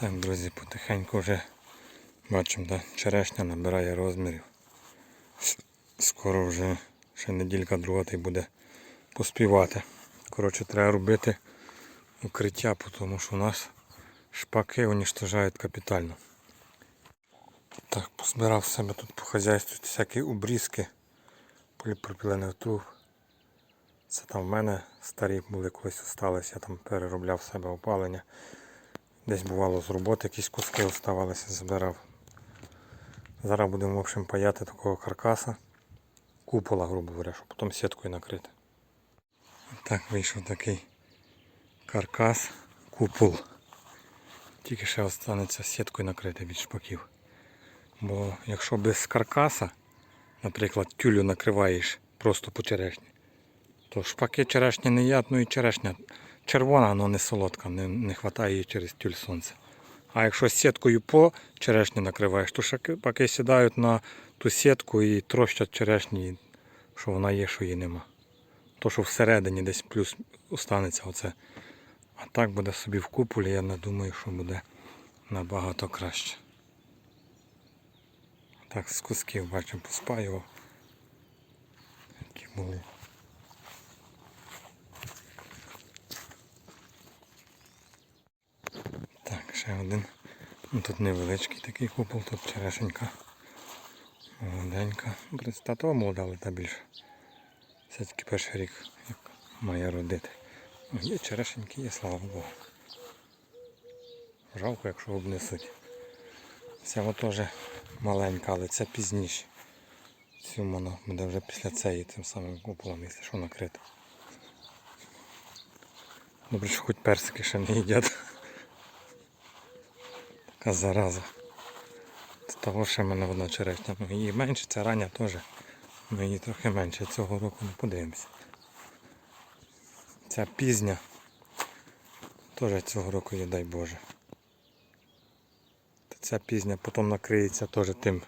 Так, друзі, потихеньку вже бачимо, да, черешня набирає розмірів. Скоро вже ще неділька друга та й буде поспівати. Коротше, треба робити укриття, тому що у нас шпаки уничтожають капітально. Так, позбирав себе тут по хазяйству всякі обрізки поліпропілених труб. Це там в мене старі були колись осталися, я там переробляв себе опалення. Десь бувало з роботи якісь куски оставалися, забирав. Зараз будемо в общем, паяти такого каркаса, купола, грубо говоря, щоб потім сіткою накрити. Так вийшов такий каркас, купол. Тільки ще останеться сіткою накрити від шпаків. Бо якщо без каркаса, наприклад, тюлю накриваєш просто по черешні, то шпаки черешні не їдять, ну і черешня червона, але не солодка, не, не вистачає її через тюль сонця. А якщо сіткою по черешні накриваєш, то шпаки сідають на ту сітку і трощать черешні, що вона є, що її нема. То, що всередині десь плюс останеться оце. А так буде собі в куполі, я не думаю, що буде набагато краще. Так, з кусків бачимо, поспаював. Які були. Так, ще один. Ну, Тут невеличкий такий купол, тут черешенька. Молоденька. Та молода, але та більше. Все-таки перший рік, як має родити. Ну, Є черешеньки, є, слава Богу. Жалко, якщо обнесуть. Ця теж маленька, але це пізніше. Цю воно буде вже після цієї тим самим куполом, якщо що накрито. Добре, що хоч персики ще не їдять. Така зараза. З того що в мене одна черешня. Ну її менше, ця рання теж. Ну її трохи менше. Цього року не подивимося. Ця пізня. Теж цього року є, дай Боже. Ця пізня потім накриється теж тим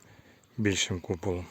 більшим куполом.